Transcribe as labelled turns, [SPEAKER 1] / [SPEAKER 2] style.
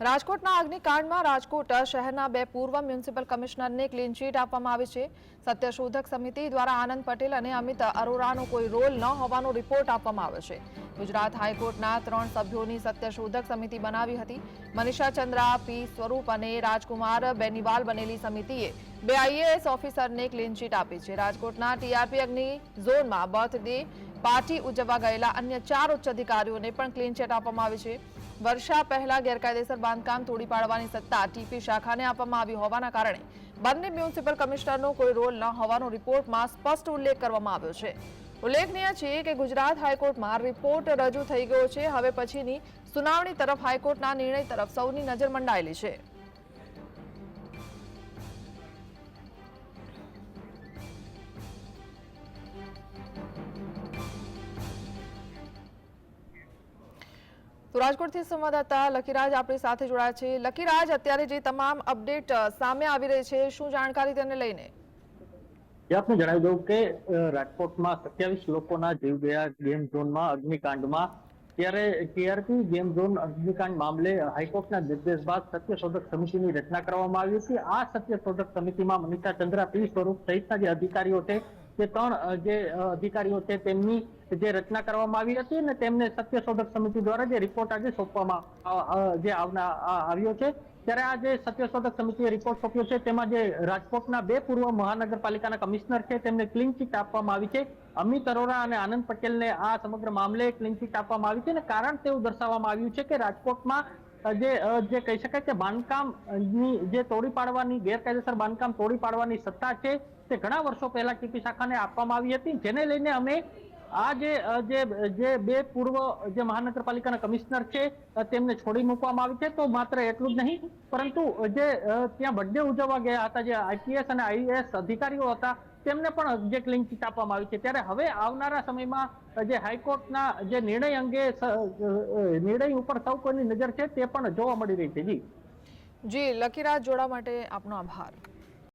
[SPEAKER 1] રાજકોટના અગ્નિકાંડમાં રાજકોટ શહેરના બે પૂર્વ મ્યુનિસિપલ કમિશનરને ક્લીન ચીટ આપવામાં આવી છે. સત્યશોધક સમિતિ દ્વારા આનંદ પટેલ અને અમિત અરોરાનો કોઈ રોલ ન હોવાનો રિપોર્ટ આપવામાં આવ્યો છે. ગુજરાત હાઈકોર્ટના ત્રણ સભ્યોની સત્યશોધક સમિતિ બનાવી હતી. મનીષા ચંદ્રા, પી. સ્વરૂપ અને રાજકુમાર બેનીવાલ બનેલી સમિતિએ બે આઈએએસ ઓફિસરને ક્લીન ચીટ આપી છે. રાજકોટના ટીઆરપી અગ્નિ ઝોનમાં બર્થડે પાર્ટી ઉજવવા ગયેલા અન્ય ચાર ઉચ્ચ અધિકારીઓને પણ ક્લીન ચીટ આપવામાં આવી છે. વર્ષા પહેલા ગેરકાયદેસર બાંધકામ તોડી પાડવાની સત્તા ટીપી શાખાને આપવામાં આવી હોવાના કારણે બંને મ્યુનિસિપલ કમિશનરનો કોઈ રોલ ન હોવાનો રિપોર્ટમાં સ્પષ્ટ ઉલ્લેખ કરવામાં આવ્યો છે. ઉલ્લેખનીય છે કે ગુજરાત હાઈકોર્ટમાં રિપોર્ટ રજૂ થઈ ગયો છે. હવે પછીની સુનાવણી તરફ હાઈકોર્ટના નિર્ણય તરફ સૌની નજર મંડાયેલી છે. તો રાજકોટથી સંવાદદાતા લકીરાજ આપણી સાથે જોડાયા છે. લકીરાજ અત્યારે જે તમામ અપડેટ સામે આવી રહી છે, શું જાણકારી તેને લઈને?
[SPEAKER 2] આપને જણાવી દઉં કે રાજકોટમાં સત્યાવીસ લોકોના જીવ ગયા ગેમ ઝોનમાં, અગ્નિકાંડમાં. ત્યારે ટીઆરપી ગેમ ઝોન અગ્નિકાંડ મામલે હાઈકોર્ટના નિર્દેશ બાદ સત્યશોધક સમિતિની રચના કરવામાં આવી હતી. આ સત્યશોધક સમિતિમાં મનીષા ચંદ્રા પી સ્વરૂપ સહિતના જે અધિકારીઓ છે તે ત્રણ જે અધિકારીઓ છે તેમની જે રચના કરવામાં આવી હતી અને તેમને સત્યશોધક સમિતિ દ્વારા જે રિપોર્ટ આજે સોંપવામાં જે આવના આવ્યો છે. ત્યારે આ જે સત્યશોધક સમિતિએ રિપોર્ટ સોંપ્યો છે તેમાં જે રાજકોટના બે પૂર્વ મહાનગરપાલિકાના કમિશનર છે તેમને ક્લીન ચીટ આપવામાં આવી છે. અમિત અરોરા અને આનંદ પટેલને આ સમગ્ર મામલે ક્લીન ચીટ આપવામાં આવી છે અને કારણ તેવું દર્શાવવામાં આવ્યું છે કે રાજકોટમાં જે જે કહી શકાય કે બાંધકામની જે તોડી પાડવાની, ગેરકાયદેસર બાંધકામ તોડી પાડવાની સત્તા છે, તે ઘણા વર્ષો પહેલા કીપી શાખાને આપવામાં આવી હતી. જેને લઈને અમે આ જે જે બે પૂર્વ, જે મહાનગરપાલિકાના કમિશનર છે તેમને છોડી મૂકવામાં આવી છે, તો માત્ર એટલું જ નહીં, પરંતુ જે ત્યાં બર્થડે ઉજવવા ગયા હતા, જે આઈપીએસ અને આઈએએસ અધિકારીઓ હતા, તેમને પણ જે ક્લીન ચીટ આપવામાં આવી છે. ત્યારે હવે આવનારા સમયમાં જે હાઈકોર્ટના, જે નિર્ણય અંગે નિર્ણય ઉપર સૌ કોઈની નજર છે, તે પણ જોવા મળી રહી છે. જી.
[SPEAKER 1] જી લકીરાજ જોડા માટે આપનો આભાર.